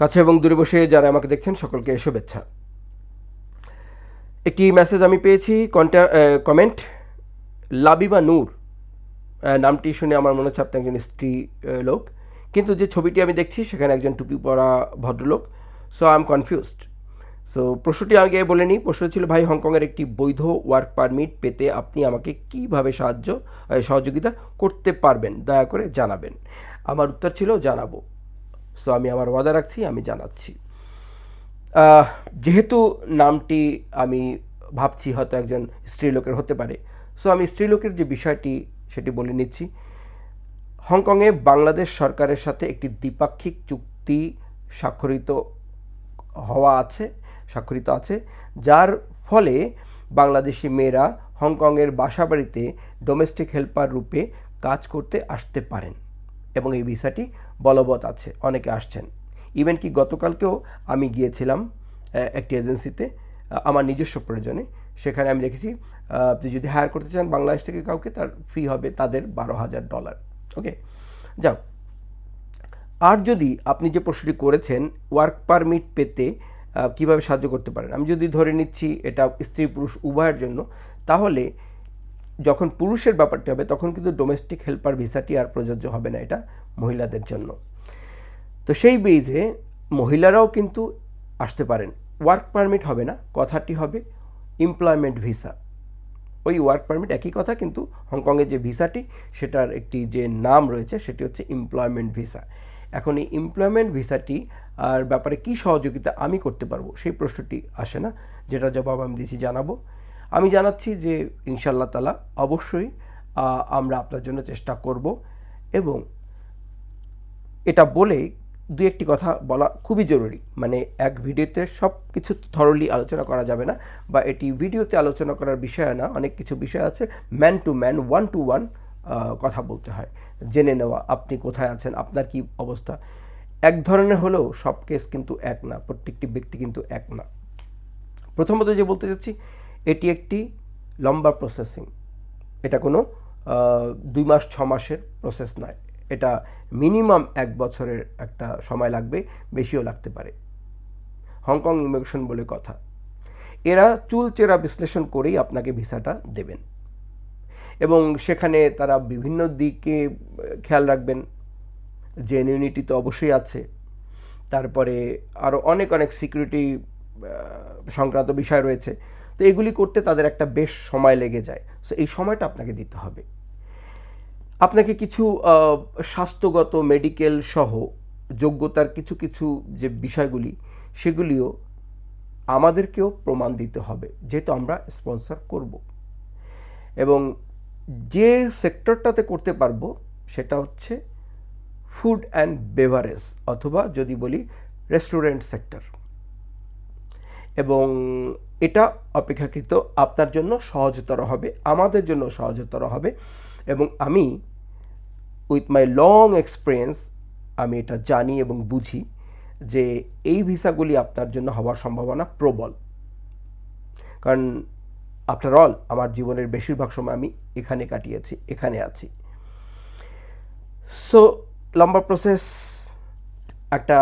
কাছে এবং দূরে বসে যারা আমাকে দেখছেন, সকলকে শুভেচ্ছা। একটি মেসেজ আমি পেয়েছি কন্টা কমেন্ট লাবিবা নূর। নামটি শুনে আমার মনে হচ্ছে আপনি একজন স্ত্রী লোক। কিন্তু যে ছবিটি আমি দেখছি, সেখানে একজন টুপি পরা ভদ্রলোক। So I am confused so প্রশ্নটি আগে বলে নিই। প্রশ্ন ছিল, ভাই, হংকংয়ের একটি বৈধ ওয়ার্ক পারমিট পেতে আপনি আমাকে কীভাবে সাহায্য সহযোগিতা করতে পারবেন? দয়া করে জানাবেন। আমার উত্তর ছিল, জানাব। সো আমি আমার ওয়াদা রাখছি, আমি জানাচ্ছি। যেহেতু নামটি আমি ভাবছি হয়তো একজন স্ত্রীলোকের হতে পারে সো আমি স্ত্রীলোকের যে বিষয়টি, সেটি বলে নিচ্ছি। হংকংয়ে বাংলাদেশ সরকারের সাথে একটি দ্বিপাক্ষিক চুক্তি স্বাক্ষরিত হওয়া আছে, স্বাক্ষরিত আছে, যার ফলে বাংলাদেশি মেয়েরা হংকংয়ের বাসাবাড়িতে ডোমেস্টিক হেল্পার রূপে কাজ করতে আসতে পারেন। এবং এই ভিসাটি বলবৎ আছে, অনেকে আসছেন। ইভেন কি গতকালকেও আমি গিয়েছিলাম একটি এজেন্সিতে আমার নিজস্ব প্রয়োজনে। সেখানে আমি দেখেছি আপনি যদি হায়ার করতে চান বাংলাদেশ থেকে কাউকে, তার ফি হবে তাদের বারো হাজার ডলার ওকে যাও। আর যদি আপনি যে প্রশ্নটি করেছেন ওয়ার্ক পারমিট পেতে কীভাবে সাহায্য করতে পারেন? আমি যদি ধরে নিচ্ছি এটা স্ত্রী পুরুষ উভয়ের জন্য, তাহলে যখন পুরুষের ব্যাপারটি হবে, তখন কিন্তু ডোমেস্টিক হেল্পার ভিসাটি আর প্রযোজ্য হবে না এটা মহিলাদের জন্য। তো সেই বেজে মহিলারাও কিন্তু আসতে পারেন। ওয়ার্ক পারমিট হবে না, কথাটি হবে এমপ্লয়মেন্ট ভিসা ওই ওয়ার্ক পারমিট একই কথা, কিন্তু হংকংয়ের যে ভিসাটি সেটার একটি যে নাম রয়েছে, সেটি হচ্ছে এমপ্লয়মেন্ট ভিসা এখন এই এমপ্লয়মেন্ট ভিসাটি আর ব্যাপারে কি সহযোগিতা আমি করতে পারব, সেই প্রশ্নটি আসে না। যেটা জবাব আমি দিচ্ছি জানাব। আমি জানাচ্ছি যে ইনশাল্লাহ তালা অবশ্যই আমরা আপনার জন্য চেষ্টা করব এবং এটা বলে দু একটি কথা বলা খুবই জরুরি। মানে এক ভিডিওতে সব কিছু থরলি আলোচনা করা যাবে না বা এটি ভিডিওতে আলোচনা করার বিষয় না, অনেক কিছু বিষয় আছে। Man to man one to one কথা বলতে হয়। জেনে নেওয়া, আপনি কোথায় আছেন, আপনার কি অবস্থা? এক ধরনের হলেও সব কেস কিন্তু এক না, প্রত্যেকটি ব্যক্তি কিন্তু এক না। প্রথমত যে বলতে চাচ্ছি এটি একটি লম্বা প্রসেসিং এটা কোনো দুই মাস, ছ মাসের প্রসেস নয়। এটা মিনিমাম এক বছরের একটা সময় লাগবে, বেশিও লাগতে পারে। হংকং ইমিগ্রেশন বলে কথা। এরা চুলচেরা বিশ্লেষণ করেই আপনাকে ভিসাটা দেবেন। এবং সেখানে তারা বিভিন্ন দিকে খেয়াল রাখবেন। জেনুইনিটি তো অবশ্যই আছে। তারপরে আরও অনেক অনেক সিকিউরিটি সংক্রান্ত বিষয় রয়েছে। তো এগুলি করতে তাদের একটা বেশ সময় লেগে যায়। সো এই সময়টা আপনাকে দিতে হবে। আপনাকে কিছু স্বাস্থ্যগত মেডিকেল সহ যোগ্যতার কিছু কিছু যে বিষয়গুলি, সেগুলিও আমাদেরকেও প্রমাণ দিতে হবে, যেহেতু আমরা স্পন্সর করব। এবং যে সেক্টরটাতে করতে পারব, সেটা হচ্ছে ফুড অ্যান্ড বেভারেজ অথবা যদি বলি রেস্টুরেন্ট সেক্টর এবং এটা অপেক্ষাকৃত আপনার জন্য সহজতর হবে, আমাদের জন্য সহজতর হবে। এবং আমি উইথ মাই লং এক্সপিরিয়েন্স আমি এটা জানি এবং বুঝি যে এই ভিসাগুলি আপনার জন্য হওয়ার সম্ভাবনা প্রবল। কারণ আফটার অল আমার জীবনের বেশিরভাগ সময় আমি এখানে কাটিয়েছি, এখানে আছি। সো লম্বা প্রসেস একটা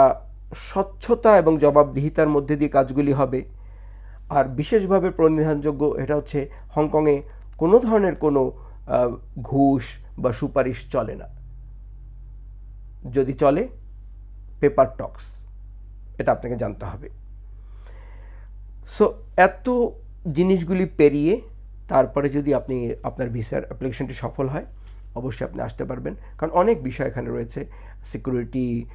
স্বচ্ছতা এবং জবাবদিহিতার মধ্যে দিয়ে কাজগুলি হবে। আর বিশেষভাবে প্রণিধানযোগ্য এটা হচ্ছে হংকংয়ে কোনো ধরনের কোনো ঘুষ বা সুপারিশ চলে না। যদি চলে, পেপার টক্স, এটা আপনাকে জানতে হবে। সো, এত জিনিসগুলি পেরিয়ে তারপরে যদি আপনি আপনার ভিসার অ্যাপ্লিকেশনটি সফল হয় অবশ্যই আপনি আসতে পারবেন। কারণ অনেক বিষয় এখানে রয়েছে। সিকিউরিটি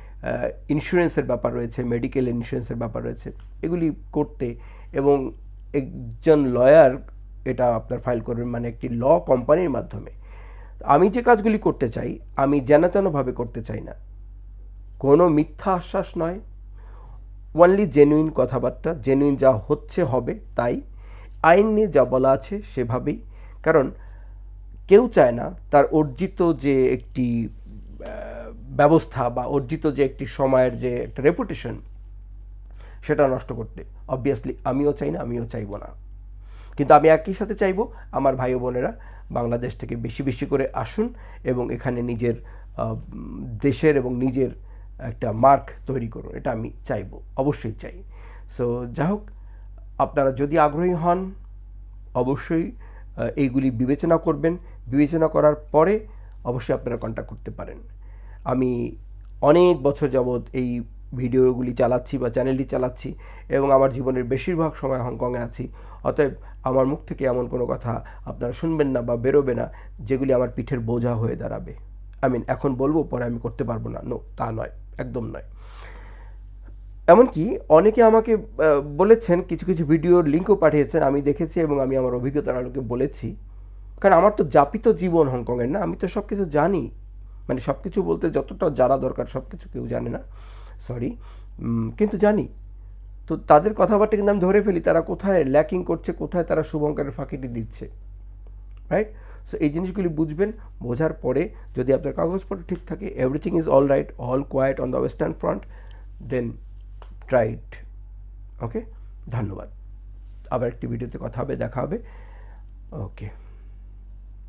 ইন্স্যুরেন্সের ব্যাপার রয়েছে মেডিকেল ইন্স্যুরেন্সের ব্যাপার রয়েছে। এগুলি করতে এবং একজন লয়ার এটা আপনার ফাইল করবেন মানে একটি ল কোম্পানির মাধ্যমে। আমি যে কাজগুলি করতে চাই, আমি যেনতেনভাবে করতে চাই না। কোনো মিথ্যা আশ্বাস নয়। ওনলি জেনুইন কথাবার্তা জেনুইন যা হচ্ছে হবে, তাই। আইন নিয়ে যা বলা আছে, সেভাবেই। কারণ কেউ চায় না তার অর্জিত যে একটি ব্যবস্থা বা অর্জিত যে একটি সময়ের যে একটা রেপুটেশন সেটা নষ্ট করতে। অবভিয়াসলি আমিও চাই না, আমিও চাইব না। কিন্তু আমি একই সাথে চাইব, আমার ভাই বোনেরা বাংলাদেশ থেকে বেশি বেশি করে আসুন এবং এখানে নিজের দেশের এবং নিজের একটা মার্ক তৈরি করুন, এটা আমি চাইব, অবশ্যই চাই। সো যাই হোক, আপনারা যদি আগ্রহী হন, অবশ্যই এইগুলি বিবেচনা করবেন। বিবেচনা করার পরে অবশ্যই আপনারা কন্ট্যাক্ট করতে পারেন। আমি অনেক বছর যাবৎ এই ভিডিওগুলি চালাচ্ছি বা চ্যানেলটি চালাচ্ছি এবং আমার জীবনের বেশিরভাগ সময় হংকংয়ে আছি। অতএব আমার মুখ থেকে এমন কোনো কথা আপনারা শুনবেন না বা বেরোবে না, যেগুলি আমার পিঠের বোঝা হয়ে দাঁড়াবে। আই মিন এখন বলব, পরে আমি করতে পারব না। নো তা নয়। একদম নয়। এমনকি অনেকে আমাকে বলেছেন, কিছু কিছু ভিডিওর লিঙ্কও পাঠিয়েছেন, আমি দেখেছি এবং আমি আমার অভিজ্ঞতার আলোকে বলেছি। কারণ আমার তো যাপিত জীবন হংকংয়ের না, আমি তো সব কিছু জানি। মানে সব কিছু বলতে যতটা জানা দরকার সব কিছু কেউ জানে না। সরি কিন্তু জানি। তো তাদের কথাবার্তা কিন্তু আমি ধরে ফেলি, তারা কোথায় ল্যাকিং করছে, কোথায় তারা শুভঙ্করের ফাঁকিটি দিচ্ছে। রাইট সো এই জিনিসগুলি বুঝবেন, বোঝার পরে যদি আপনার কাগজপত্র ঠিক থাকে everything is all right all quite on the western front then try it okay ধন্যবাদ। আবার একটি ভিডিওতে কথা হবে দেখা হবে। ওকে